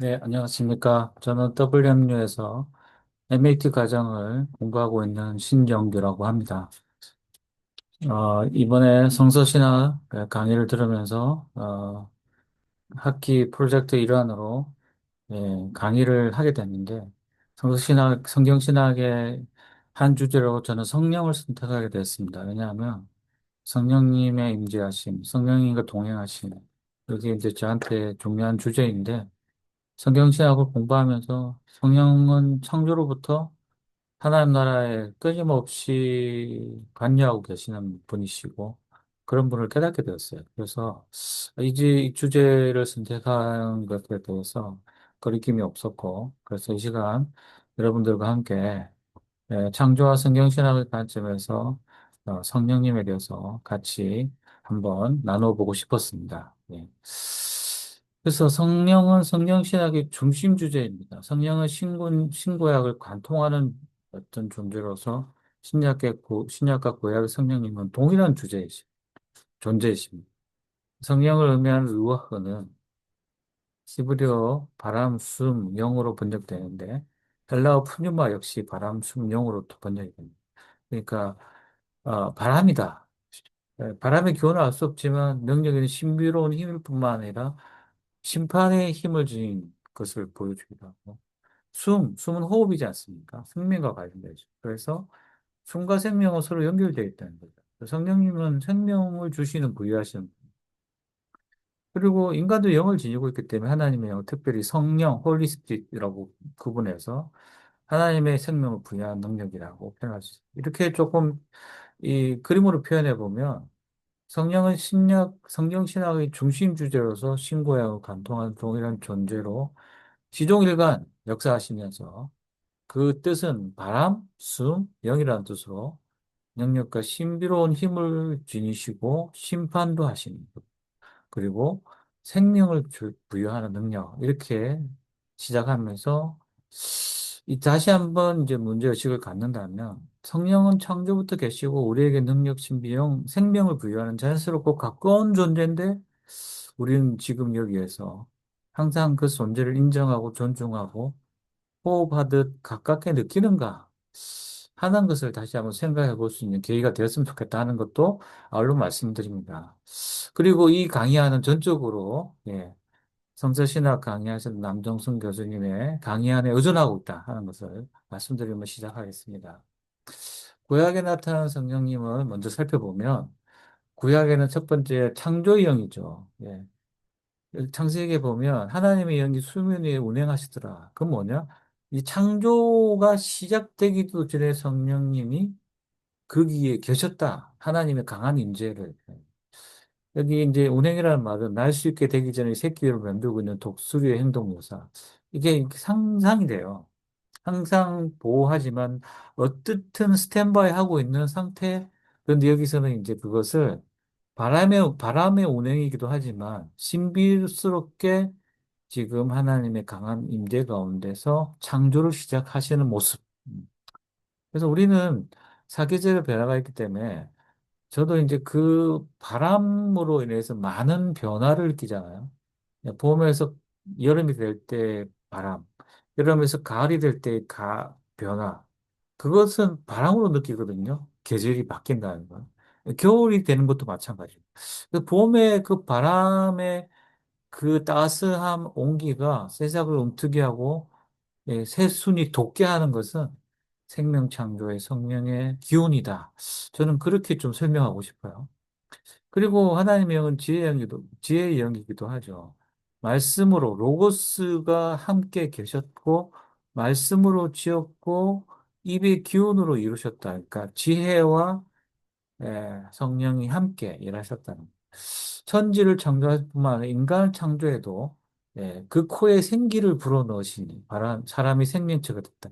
네, 안녕하십니까. 저는 WMU에서 MAT 과정을 공부하고 있는 신정규라고 합니다. 어, 이번에 성서신학 강의를 들으면서 어, 학기 프로젝트 일환으로 예, 강의를 하게 됐는데 성서신학, 성경신학의 한 주제로 저는 성령을 선택하게 됐습니다. 왜냐하면 성령님의 임재하심, 성령님과 동행하심, 이게 이제 저한테 중요한 주제인데 성경신학을 공부하면서 성령은 창조로부터 하나님 나라에 끊임없이 관여하고 계시는 분이시고 그런 분을 깨닫게 되었어요. 그래서 이제 이 주제를 선택한 것에 대해서 거리낌이 없었고 그래서 이 시간 여러분들과 함께 예, 창조와 성경신학의 관점에서 어, 성령님에 대해서 같이 한번 나눠보고 싶었습니다. 예. 그래서 성령은 성령신학의 중심 주제입니다. 성령은 신군, 신구약을 관통하는 어떤 존재로서 신약의 구, 신약과 구약의 성령님은 동일한 주제이시, 존재이십니다. 성령을 의미하는 루아흐는 히브리어 바람, 숨, 영으로 번역되는데 헬라어 푸뉴마 역시 바람, 숨, 영으로 또 번역이 됩니다. 그러니까 어, 바람이다. 예, 바람의 기운을 알 수 없지만 능력에는 신비로운 힘일 뿐만 아니라 심판의 힘을 지닌 것을 보여주기도 하고 숨, 숨은 호흡이지 않습니까? 생명과 관련되죠. 그래서 숨과 생명은 서로 연결되어 있다는 거죠. 성령님은 생명을 주시는 부유하신 그리고 인간도 영을 지니고 있기 때문에 하나님의 영, 특별히 성령, 홀리 스피릿이라고 구분해서 하나님의 생명을 부여한 능력이라고 표현할 수 있어요. 이렇게 조금 이 그림으로 표현해 보면 성령은 신약, 성경 신학의 중심 주제로서 신고하고 관통한 동일한 존재로 지종일관 역사하시면서 그 뜻은 바람, 숨, 영이라는 뜻으로 능력과 신비로운 힘을 지니시고 심판도 하시는 것. 그리고 생명을 주- 부여하는 능력. 이렇게 시작하면서 이 다시 한번 이제 문제 의식을 갖는다면 성령은 창조부터 계시고 우리에게 능력, 신비형, 생명을 부여하는 자연스럽고 가까운 존재인데 우리는 지금 여기에서 항상 그 존재를 인정하고 존중하고 호흡하듯 가깝게 느끼는가 하는 것을 다시 한번 생각해 볼 수 있는 계기가 되었으면 좋겠다 하는 것도 아울러 말씀드립니다. 그리고 이 강의하는 전적으로 예, 성서신학 강의하신 남정순 교수님의 강의 안에 의존하고 있다 하는 것을 말씀드리며 시작하겠습니다. 구약에 나타난 성령님을 먼저 살펴보면 구약에는 첫 번째 창조의 영이죠. 예. 창세기에 보면 하나님의 영이 수면 위에 운행하시더라. 그 뭐냐? 이 창조가 시작되기도 전에 성령님이 거기에 계셨다. 하나님의 강한 임재를. 여기 이제 운행이라는 말은 날 수 있게 되기 전에 새끼를 만들고 있는 독수리의 행동 묘사. 이게 상상이 돼요. 항상 보호하지만 어떻든 스탠바이 하고 있는 상태. 그런데 여기서는 이제 그것을 바람의, 바람의 운행이기도 하지만 신비스럽게 지금 하나님의 강한 임재 가운데서 창조를 시작하시는 모습. 그래서 우리는 사계절의 변화가 있기 때문에 저도 이제 그 바람으로 인해서 많은 변화를 느끼잖아요. 봄에서 여름이 될 때 바람, 여름에서 가을이 될 때 가, 변화. 그것은 바람으로 느끼거든요. 계절이 바뀐다는 거. 겨울이 되는 것도 마찬가지예요. 그 봄에 그 바람의 그 따스함 온기가 세상을 움트게 하고 예, 새순이 돋게 하는 것은 생명 창조의 성령의 기운이다. 저는 그렇게 좀 설명하고 싶어요. 그리고 하나님의 영은 지혜의 영이기도, 지혜의 영이기도 하죠. 말씀으로, 로고스가 함께 계셨고, 말씀으로 지었고, 입의 기운으로 이루셨다. 그러니까 지혜와 예, 성령이 함께 일하셨다는. 천지를 창조할 뿐만 아니라 인간을 창조해도 예, 그 코에 생기를 불어넣으시니 바람, 사람이 생명체가 됐다.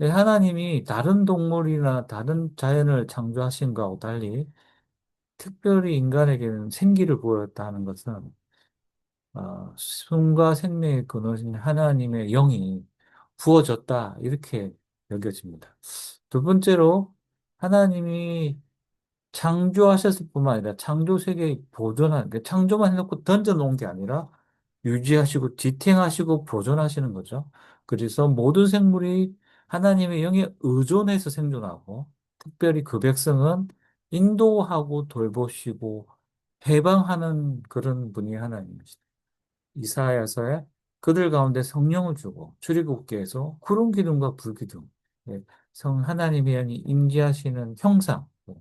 예, 하나님이 다른 동물이나 다른 자연을 창조하신 것하고 달리 특별히 인간에게는 생기를 부어줬다 하는 것은 어, 숨과 생명의 근원인 하나님의 영이 부어졌다 이렇게 여겨집니다. 두 번째로 하나님이 창조하셨을 뿐만 아니라 창조 세계에 보존한, 그 창조만 해놓고 던져놓은 게 아니라 유지하시고 지탱하시고 보존하시는 거죠. 그래서 모든 생물이 하나님의 영에 의존해서 생존하고 특별히 그 백성은 인도하고 돌보시고 해방하는 그런 분이 하나님이시죠. 이사야서에 그들 가운데 성령을 주고 출애굽기에서 구름 기둥과 불 기둥, 예, 성 하나님의 영이 임재하시는 형상. 예.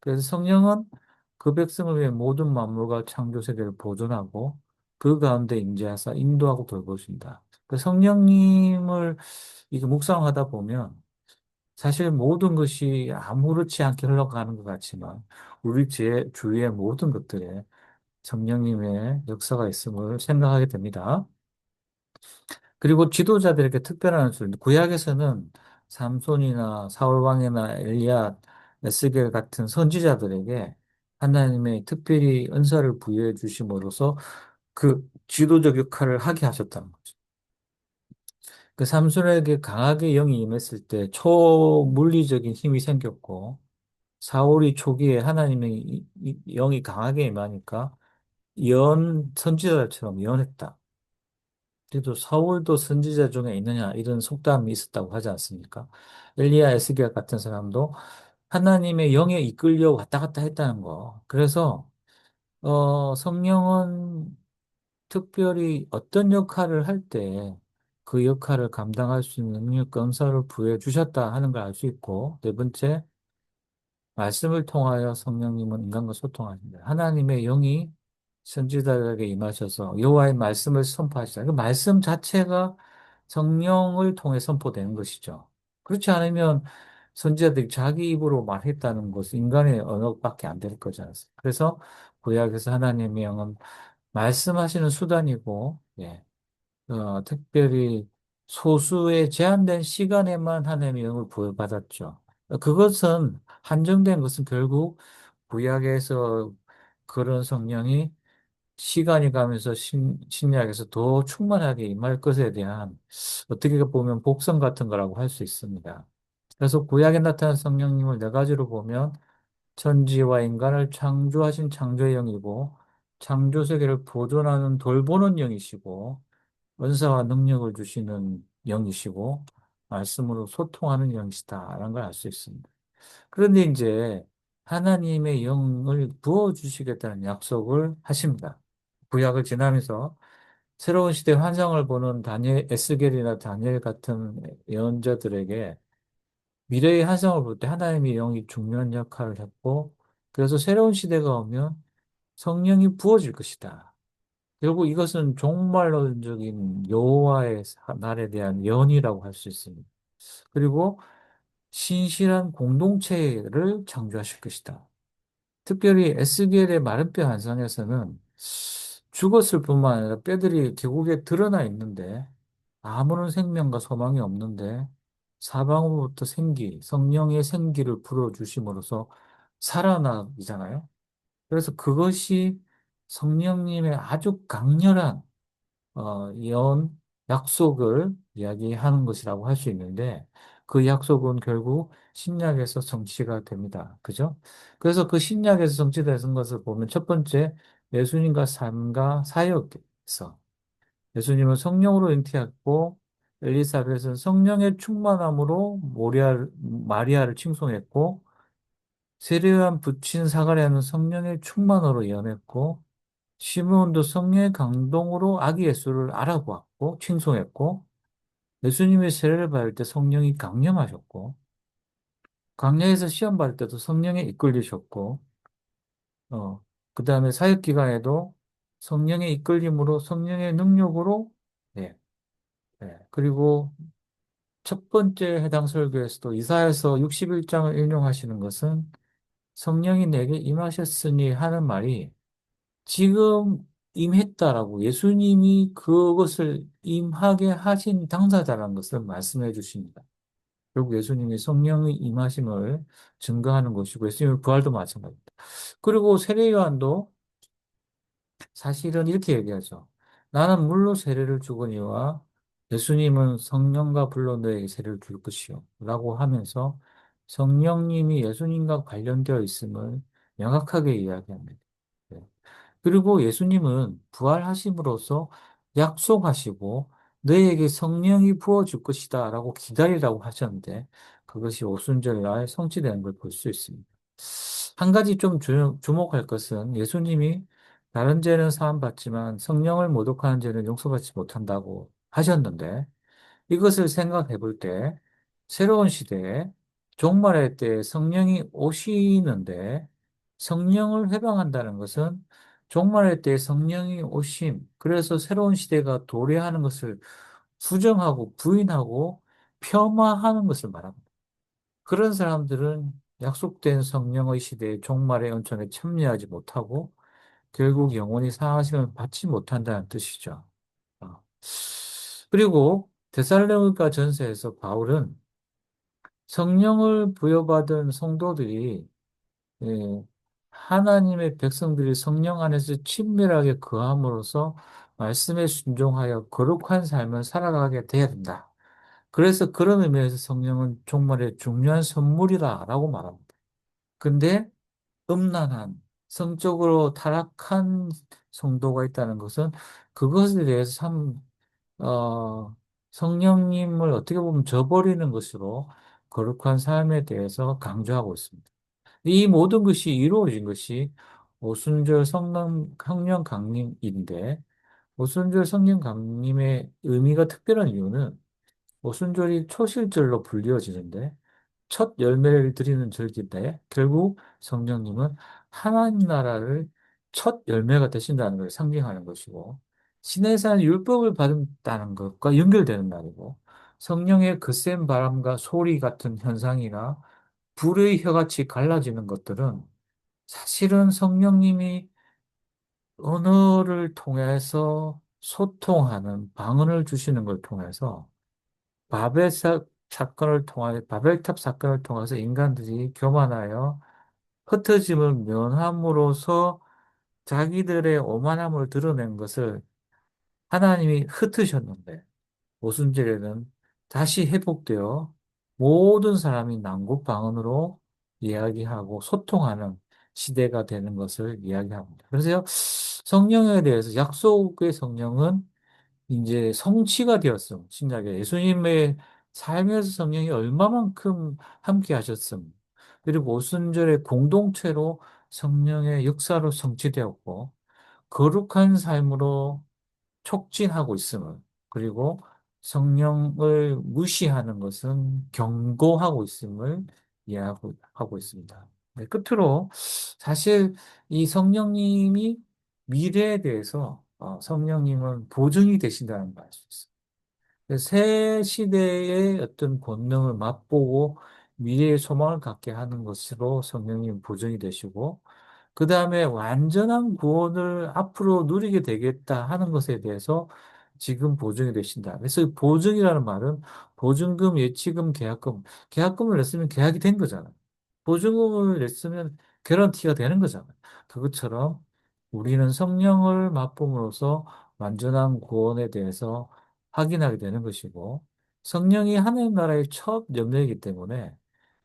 그래서 성령은 그 백성을 위해 모든 만물과 창조 세계를 보존하고 그 가운데 임재하사 인도하고 돌보신다. 그 성령님을 이게 묵상하다 보면 사실 모든 것이 아무렇지 않게 흘러가는 것 같지만 우리 제 주위의 모든 것들에 성령님의 역사가 있음을 생각하게 됩니다. 그리고 지도자들에게 특별한 술, 구약에서는 삼손이나 사울왕이나 엘리야, 에스겔 같은 선지자들에게 하나님의 특별히 은사를 부여해 주심으로써 그 지도적 역할을 하게 하셨다는 거죠. 그 삼손에게 강하게 영이 임했을 때 초물리적인 힘이 생겼고 사울이 초기에 하나님의 영이 강하게 임하니까 연 선지자처럼 연했다. 그래도 사울도 선지자 중에 있느냐 이런 속담이 있었다고 하지 않습니까? 엘리야 에스겔 같은 사람도 하나님의 영에 이끌려 왔다 갔다 했다는 거. 그래서 어, 성령은 특별히 어떤 역할을 할 때 그 역할을 감당할 수 있는 능력과 은사를 부여해 주셨다 하는 걸 알 수 있고 네 번째 말씀을 통하여 성령님은 인간과 소통하신다. 하나님의 영이 선지자들에게 임하셔서 여호와의 말씀을 선포하시다. 그 말씀 자체가 성령을 통해 선포되는 것이죠. 그렇지 않으면 선지자들이 자기 입으로 말했다는 것은 인간의 언어밖에 안 될 거지 않습니까? 그래서 구약에서 하나님의 영은 말씀하시는 수단이고, 예, 어, 특별히 소수의 제한된 시간에만 하나님의 영을 부여받았죠. 그것은 한정된 것은 결국 구약에서 그런 성령이 시간이 가면서 신, 신약에서 더 충만하게 임할 것에 대한 어떻게 보면 복선 같은 거라고 할 수 있습니다. 그래서 구약에 나타난 성령님을 네 가지로 보면 천지와 인간을 창조하신 창조의 영이고 창조 세계를 보존하는 돌보는 영이시고 은사와 능력을 주시는 영이시고 말씀으로 소통하는 영이시다라는 걸 알 수 있습니다. 그런데 이제 하나님의 영을 부어 주시겠다는 약속을 하십니다. 구약을 지나면서 새로운 시대 환상을 보는 다니엘, 에스겔이나 다니엘 같은 예언자들에게 미래의 환상을 볼 때 하나님의 영이 중요한 역할을 했고, 그래서 새로운 시대가 오면 성령이 부어질 것이다. 결국 이것은 종말론적인 여호와의 날에 대한 예언이라고 할 수 있습니다. 그리고 신실한 공동체를 창조하실 것이다. 특별히 에스겔의 마른 뼈 환상에서는 죽었을 뿐만 아니라 뼈들이 계곡에 드러나 있는데 아무런 생명과 소망이 없는데 사방으로부터 생기, 성령의 생기를 불어주심으로써 살아나잖아요. 그래서 그것이 성령님의 아주 강렬한 어, 예언, 약속을 이야기하는 것이라고 할 수 있는데 그 약속은 결국 신약에서 성취가 됩니다. 그죠? 그래서 그 신약에서 성취되는 것을 보면 첫 번째 예수님과 삶과 사역에서 예수님은 성령으로 잉태했고 엘리사벳은 성령의 충만함으로 모리아, 마리아를 칭송했고 세례요한 부친 사가랴는 성령의 충만으로 예언했고 시므온도 성령의 강동으로 아기 예수를 알아보았고 칭송했고 예수님의 세례를 받을 때 성령이 강림하셨고 광야에서 시험 받을 때도 성령에 이끌리셨고 어, 그 다음에 사역 기간에도 성령의 이끌림으로 성령의 능력으로 네, 네. 그리고 첫 번째 해당 설교에서도 이사야서 61장을 인용하시는 것은 성령이 내게 임하셨으니 하는 말이 지금 임했다라고 예수님이 그것을 임하게 하신 당사자라는 것을 말씀해 주십니다. 결국 예수님이 성령의 임하심을 증거하는 것이고 예수님의 부활도 마찬가지입니다. 그리고 세례 요한도 사실은 이렇게 얘기하죠. 나는 물로 세례를 주거니와 예수님은 성령과 불로 너에게 세례를 줄 것이요. 라고 하면서 성령님이 예수님과 관련되어 있음을 명확하게 이야기합니다. 네. 그리고 예수님은 부활하심으로써 약속하시고 너에게 성령이 부어줄 것이다 라고 기다리라고 하셨는데 그것이 오순절날 성취되는 걸 볼 수 있습니다. 한 가지 좀 주, 주목할 것은 예수님이 다른 죄는 사함받지만 성령을 모독하는 죄는 용서받지 못한다고 하셨는데 이것을 생각해 볼 때 새로운 시대에 종말의 때에 성령이 오시는데 성령을 회방한다는 것은 종말의 때에 성령이 오심, 그래서 새로운 시대가 도래하는 것을 부정하고 부인하고 폄하하는 것을 말합니다. 그런 사람들은 약속된 성령의 시대의 종말의 은총에 참여하지 못하고 결국 영원히 사하심을 받지 못한다는 뜻이죠. 어. 그리고 데살로니가 전서에서 바울은 성령을 부여받은 성도들이 예, 하나님의 백성들이 성령 안에서 친밀하게 거함으로써 말씀에 순종하여 거룩한 삶을 살아가게 되어야 된다. 그래서 그런 의미에서 성령은 정말의 중요한 선물이다라고 말합니다. 근데 음란한 성적으로 타락한 성도가 있다는 것은 그것에 대해서 참 어, 성령님을 어떻게 보면 저버리는 것으로 거룩한 삶에 대해서 강조하고 있습니다. 이 모든 것이 이루어진 것이 오순절 성령, 성령 강림인데, 오순절 성령 강림의 의미가 특별한 이유는 오순절이 초실절로 불리어지는데, 첫 열매를 드리는 절기인데, 결국 성령님은 하나님 나라를 첫 열매가 되신다는 걸 상징하는 것이고, 시내산 율법을 받았다는 것과 연결되는 날이고, 성령의 거센 바람과 소리 같은 현상이나 불의 혀같이 갈라지는 것들은 사실은 성령님이 언어를 통해서 소통하는 방언을 주시는 걸 통해서 바벨 사, 사건을 통하여 바벨탑 사건을 통해서 인간들이 교만하여 흩어짐을 면함으로써 자기들의 오만함을 드러낸 것을 하나님이 흩으셨는데 오순절에는 다시 회복되어 모든 사람이 난국 방언으로 이야기하고 소통하는 시대가 되는 것을 이야기합니다. 그래서 성령에 대해서 약속의 성령은 이제 성취가 되었음. 신약에 예수님의 삶에서 성령이 얼마만큼 함께 하셨음. 그리고 오순절의 공동체로 성령의 역사로 성취되었고 거룩한 삶으로 촉진하고 있음을 그리고 성령을 무시하는 것은 경고하고 있음을 이해하고 하고 있습니다. 네, 끝으로 사실 이 성령님이 미래에 대해서 어, 성령님은 보증이 되신다는 걸 알 수 있어요. 새 시대의 어떤 권능을 맛보고 미래의 소망을 갖게 하는 것으로 성령님 보증이 되시고 그 다음에 완전한 구원을 앞으로 누리게 되겠다 하는 것에 대해서 지금 보증이 되신다. 그래서 이 보증이라는 말은 보증금, 예치금, 계약금. 계약금을 냈으면 계약이 된 거잖아요. 보증금을 냈으면 개런티가 되는 거잖아요. 그것처럼 우리는 성령을 맛봄으로써 완전한 구원에 대해서 확인하게 되는 것이고 성령이 하나님 나라의 첫 열매이기 때문에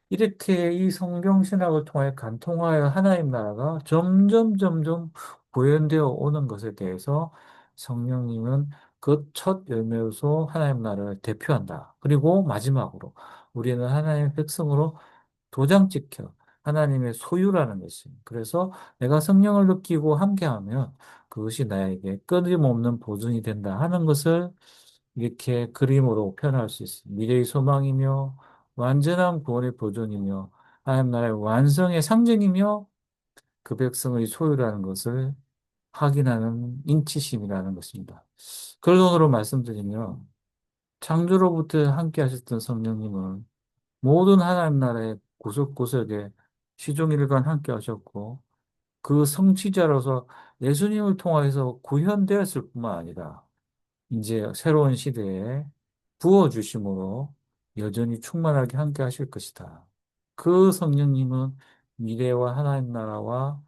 이렇게 이 성경 신학을 통해 간통하여 하나님 나라가 점점 점점 구현되어 오는 것에 대해서 성령님은 그 첫 열매로서 하나님 나라를 대표한다. 그리고 마지막으로 우리는 하나님의 백성으로 도장 찍혀 하나님의 소유라는 것입니다. 그래서 내가 성령을 느끼고 함께하면 그것이 나에게 끊임없는 보증이 된다 하는 것을 이렇게 그림으로 표현할 수 있습니다. 미래의 소망이며 완전한 구원의 보존이며 하나님 나라의 완성의 상징이며 그 백성의 소유라는 것을 확인하는 인치심이라는 것입니다. 결론으로 말씀드리면 창조로부터 함께 하셨던 성령님은 모든 하나님 나라의 구석구석에 시종일관 함께 하셨고 그 성취자로서 예수님을 통해서 구현되었을 뿐만 아니라 이제 새로운 시대에 부어주심으로 여전히 충만하게 함께 하실 것이다. 그 성령님은 미래와 하나님 나라와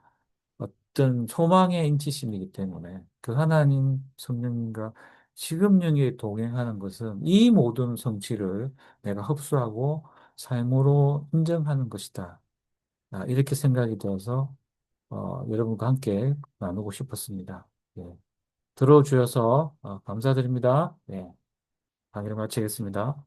어떤 소망의 인치심이기 때문에 그 하나님 성령님과 지금 영에 동행하는 것은 이 모든 성취를 내가 흡수하고 삶으로 인정하는 것이다. 아, 이렇게 생각이 되어서 어, 여러분과 함께 나누고 싶었습니다. 예. 들어주셔서 어, 감사드립니다. 네, 강의를 마치겠습니다.